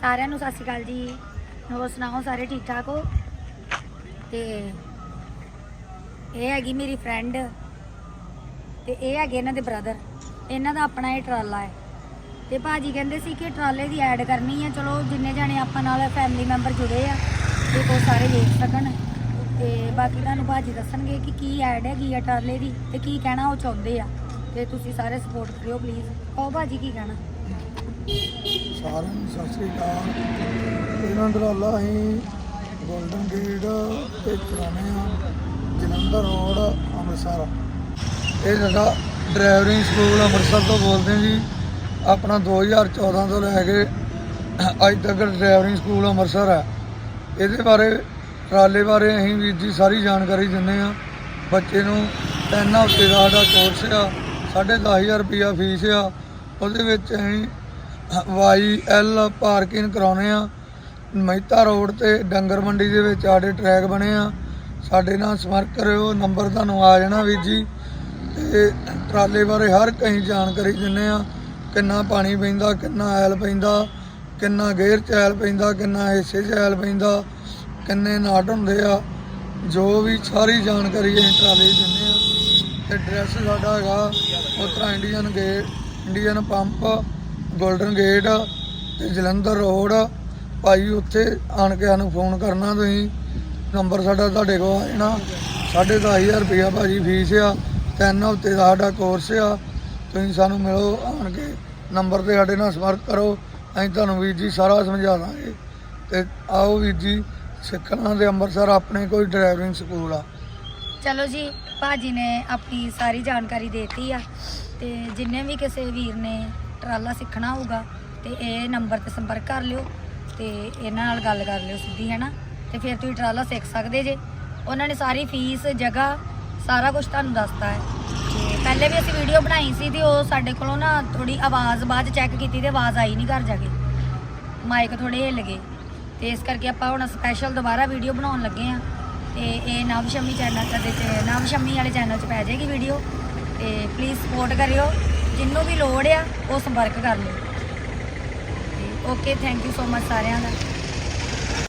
ਸਾਰਿਆਂ ਨੂੰ ਸਤਿ ਸ਼੍ਰੀ ਅਕਾਲ ਜੀ। ਹੋਰ ਸੁਣਾਓ, ਸਾਰੇ ਠੀਕ ਠਾਕ ਹੋ? ਤੇ ਇਹ ਹੈਗੀ ਮੇਰੀ ਫਰੈਂਡ ਤੇ ਇਹ ਹੈਗੇ ਇਹਨਾਂ ਦੇ ਬ੍ਰਦਰ ਇਹਨਾਂ ਦਾ ਆਪਣਾ ਇਹ ਟਰਾਲਾ ਹੈ। ਤੇ ਭਾਜੀ ਕਹਿੰਦੇ ਸੀ ਕਿ ਟਰਾਲੇ ਦੀ ਐਡ ਕਰਨੀ ਹੈ ਚਲੋ ਜਿੰਨੇ ਜਾਣੇ ਆਪਾਂ ਨਾਲ ਫੈਮਿਲੀ ਮੈਂਬਰ ਜੁੜੇ ਆ, ਤੇ ਉਹ ਸਾਰੇ ਵੇਖ ਸਕਣ। ਤੇ ਬਾਕੀ ਤੁਹਾਨੂੰ ਭਾਜੀ ਦੱਸਣਗੇ ਕਿ ਕੀ ਐਡ ਹੈਗੀ ਆ ਟਰਾਲੇ ਦੀ ਤੇ ਕੀ ਕਹਿਣਾ ਉਹ ਚਾਹੁੰਦੇ ਆ। ਤੇ ਤੁਸੀਂ ਸਾਰੇ ਸਪੋਰਟ ਕਰਿਓ ਪਲੀਜ਼ ਕਹੋ ਭਾਜੀ ਕੀ ਕਹਿਣਾ? ਸਾਰਿਆਂ ਨੂੰ ਸਤਿ ਸ੍ਰੀ ਅਕਾਲ। ਇਹਨਾਂ ਟਰਾਲਾ ਅਸੀਂ ਗੋਲਡਨ ਗੇਟ ਤੇ ਚਲਾਉਂਦੇ ਆ ਜਲੰਧਰ ਰੋਡ, ਅੰਮ੍ਰਿਤਸਰ। ਇਹ ਸਾਡਾ ਡਰਾਈਵਰਿੰਗ ਸਕੂਲ ਅੰਮ੍ਰਿਤਸਰ ਤੋਂ ਬੋਲਦੇ ਜੀ। ਆਪਣਾ 2014 ਤੋਂ ਲੈ ਕੇ ਅੱਜ ਤੱਕ ਡਰਾਈਵਰਿੰਗ ਸਕੂਲ ਅੰਮ੍ਰਿਤਸਰ ਹੈ। ਇਹਦੇ ਬਾਰੇ, ਟਰਾਲੇ ਬਾਰੇ ਅਸੀਂ ਵੀਰ ਜੀ ਸਾਰੀ ਜਾਣਕਾਰੀ ਦਿੰਦੇ ਆ ਬੱਚੇ ਨੂੰ ਤਿੰਨ ਹਫ਼ਤੇ ਦਾ ਸਾਡਾ ਕੋਰਸ ਆ, ਸਾਢੇ ਦਸ ਹਜ਼ਾਰ ਰੁਪਈਆ ਫੀਸ ਆ। ਉਹਦੇ ਵਿੱਚ ਅਸੀਂ ਵਾਈ ਐਲ ਪਾਰਕਿੰਗ ਕਰਾਉਨੇ ਆ। ਮਹਿਤਾ ਰੋਡ ਤੇ ਡੰਗਰ ਮੰਡੀ ਦੇ ਵਿੱਚ ਸਾਡੇ ਟਰੈਕ ਬਣੇ ਆ। ਸਾਡੇ ਨਾਲ ਸੰਪਰਕ ਕਰਿਓ, ਨੰਬਰ ਤੁਹਾਨੂੰ ਆ ਜਾਣਾ ਵੀਰ ਜੀ। ਤੇ ਟਰਾਲੇ ਬਾਰੇ ਹਰ ਕਹੀਂ ਜਾਣਕਾਰੀ ਦਿੰਨੇ ਆ। ਕਿੰਨਾ ਪਾਣੀ ਪੈਂਦਾ, ਕਿੰਨਾ ਐਲ ਪੈਂਦਾ, ਕਿੰਨਾ ਗੇਅਰ ਚ ਐਲ ਪੈਂਦਾ, ਕਿੰਨਾ ਹਿੱਸੇ ਚ ਐਲ ਪੈਂਦਾ, ਕਿੰਨੇ ਨਾਟ ਹੁੰਦੇ ਆ। ਜੋ ਵੀ ਸਾਰੀ ਜਾਣਕਾਰੀ ਅਸੀਂ ਟਰਾਲੇ 'ਚ ਦਿੰਦੇ ਆ। ਤੇ ਐਡਰੈਸ ਸਾਡਾ ਹੈਗਾ ਉਤਰਾ Indian gate Indian pump golden gate ਤੇ ਜਲੰਧਰ ਰੋਡ। ਭਾਈ ਉੱਥੇ ਆਣ ਕੇ ਸਾਨੂੰ ਫੋਨ ਕਰਨਾ ਤੁਸੀਂ। ਨੰਬਰ ਸਾਡਾ ਤੁਹਾਡੇ ਕੋਲ ਆ ਜਾਣਾ। ਸਾਢੇ ਦਸ ਹਜ਼ਾਰ ਰੁਪਇਆ ਭਾਜੀ ਫੀਸ ਆ। ਤਿੰਨ ਹਫ਼ਤੇ ਦਾ ਸਾਡਾ ਕੋਰਸ ਆ। ਤੁਸੀਂ ਸਾਨੂੰ ਮਿਲੋ, ਆਣ ਕੇ ਨੰਬਰ ਤੇ ਸਾਡੇ ਨਾਲ ਸੰਪਰਕ ਕਰੋ। ਅਸੀਂ ਤੁਹਾਨੂੰ ਵੀਰ ਜੀ ਸਾਰਾ ਸਮਝਾ ਦਾਂਗੇ। ਤੇ ਆਓ ਵੀਰ ਜੀ, ਸਿੱਖਣਾ ਦੇ ਅੰਮ੍ਰਿਤਸਰ ਆਪਣੇ ਕੋਈ ਡਰਾਈਵਿੰਗ ਸਕੂਲ ਆ। ਚਲੋ ਜੀ, ਭਾਜੀ ਨੇ ਆਪਣੀ ਸਾਰੀ ਜਾਣਕਾਰੀ ਦੇਤੀ ਆ। ਤੇ ਜਿੰਨੇ ਵੀ ਕਿਸੇ ਵੀਰ ਨੇ ਟਰਾਲਾ ਸਿੱਖਣਾ ਹੋਊਗਾ ਤੇ ਇਹ ਨੰਬਰ ਤੇ ਸੰਪਰਕ ਕਰ ਲਿਓ ਤੇ ਇਹਨਾਂ ਨਾਲ ਗੱਲ ਕਰ ਲਿਓ ਸਿੱਧੀ, ਹੈ ਨਾ? ਤੇ ਫਿਰ ਤੁਸੀਂ ਟਰਾਲਾ ਸਿੱਖ ਸਕਦੇ ਜੇ। ਉਹਨਾਂ ਨੇ ਸਾਰੀ ਫੀਸ, ਜਗ੍ਹਾ, ਸਾਰਾ ਕੁਝ ਤੁਹਾਨੂੰ ਦੱਸਤਾ ਹੈ। ਤੇ ਪਹਿਲੇ ਵੀ ਅਸੀਂ ਵੀਡੀਓ ਬਣਾਈ ਸੀ ਤੇ ਉਹ ਸਾਡੇ ਕੋਲੋਂ ਨਾ ਥੋੜੀ ਆਵਾਜ਼ ਬਾਅਦ ਚੈੱਕ ਕੀਤੀ ਤੇ ਆਵਾਜ਼ ਆਈ ਨਹੀਂ ਘਰ ਜਾ ਕੇ। ਮਾਈਕ ਥੋੜੇ ਹਿੱਲ ਗਏ। ਤੇ ਇਸ ਕਰਕੇ ਆਪਾਂ ਹੁਣ ਸਪੈਸ਼ਲ ਦੁਬਾਰਾ ਵੀਡੀਓ ਬਣਾਉਣ ਲੱਗੇ ਆ ਤੇ ਇਹ ਨਵਸ਼ਮੀ ਚੈਨਲ ਦੇ ਤੇ ਨਵ ਵਾਲੇ ਚੈਨਲ 'ਚ ਪੈ ਜਾਏਗੀ ਵੀਡੀਓ ਤੇ ਪਲੀਜ਼ ਸਪੋਰਟ ਕਰਿਓ। ਜਿੰਨੂੰ ਵੀ ਲੋੜ ਆ, ਉਹ ਸੰਪਰਕ ਕਰ ਲਓ। Okay thank you so much ਸਾਰਿਆਂ ਦਾ।